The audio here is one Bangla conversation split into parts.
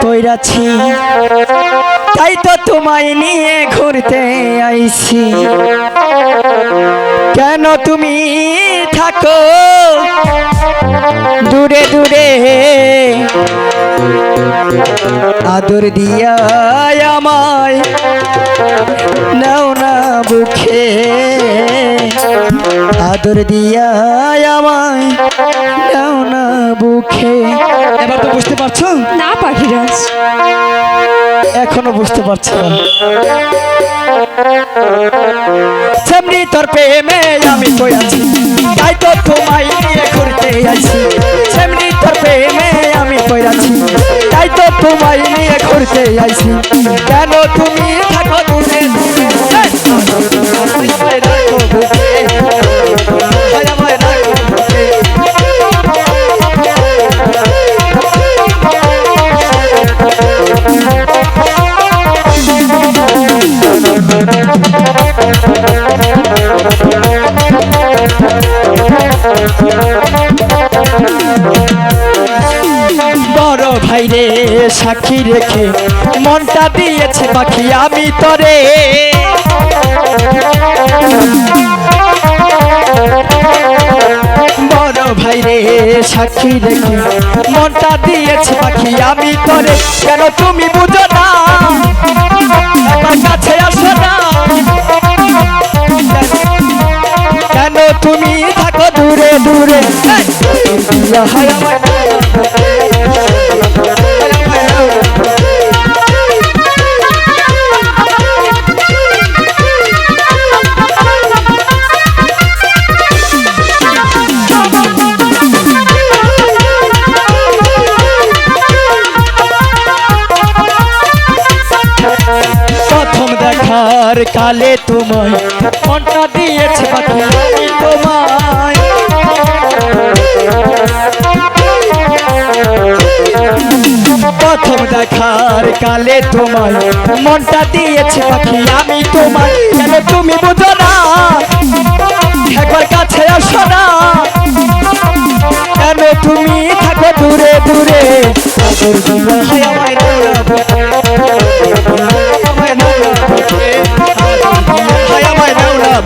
পইরাছি তাই তো তোমায় নিয়ে ঘুরতে আইছি। কেন তুমি থাকো। দূরে দূরে। আদর দিয়া আমায় নাও না বুকে আদর দিয়া আমায় নাও না বুকে এবার তো বুঝতে পারছ? না পাখিরাজ। এখনও বুঝতে পারছ না। সেমনি তোর প্রেমে আমি পড়েছি, তাই তো তোমায় নিয়ে ঘুরতে আইছি। সেমনি তোর প্রেমে আমি আছি তাই তো তোমায় নিয়ে ঘুরতে আইছি। কেন তুমি থাকো দূরে? বড় ভাইরে সাক্ষী রেখে মনটা দিয়েছে পাখি, আমি তরে। বড় ভাইরে সাক্ষী রেখে মনটা দিয়েছে পাখি, আমি তরে। কেন তুমি বুঝো না? তুমি থাকো দূরে দূরে। দেখার কালে তোমায় মনটা দিয়েছে দেখার কালে তোমায় মনটা দিয়েছে পাখি, আমি তোমায়। কেন তুমি বুঝো না? একবার কাছে আসো না। কেন তুমি থাকো দূরে দূরে?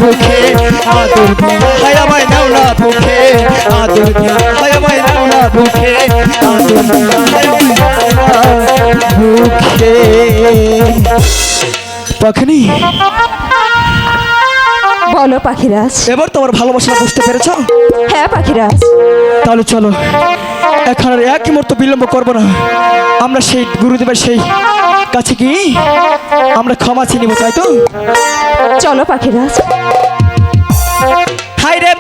বুকে আদর নাওলা বুকে আদর বুকে বুকে। বলো পাখিরাজ। এবার তোমার ভালোবাসা বুঝতে পেরেছ? হ্যাঁ পাখিরাজ। তাহলে চলো এখন আর এক মুহূর্ত বিলম্ব করব না। আমরা সেই গুরুদেবের সেই কাছে কি? আমরা ক্ষমা চিনিব তাই তো? চলো পাখিরাজ। হাই রে!